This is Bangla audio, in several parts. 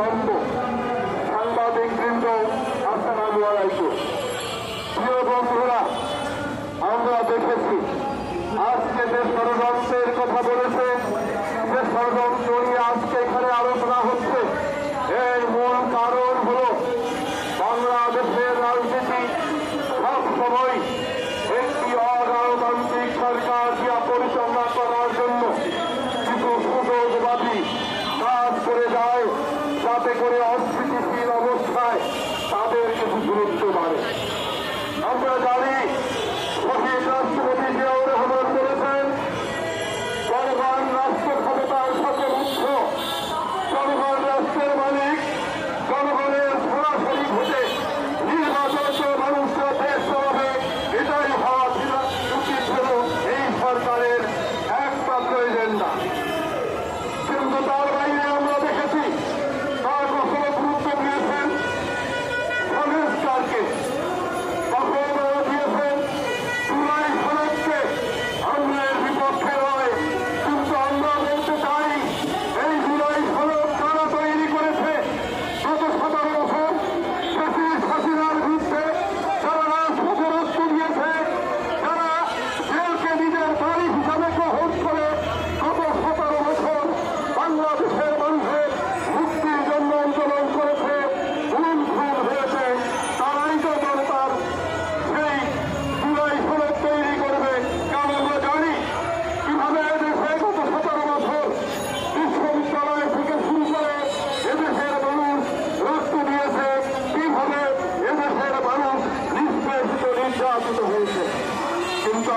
Señor.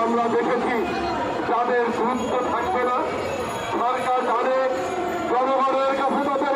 আমরা দেখেছি যাদের গুরুত্ব থাকবে না। সরকার জানে জনগণের কাছে তাদের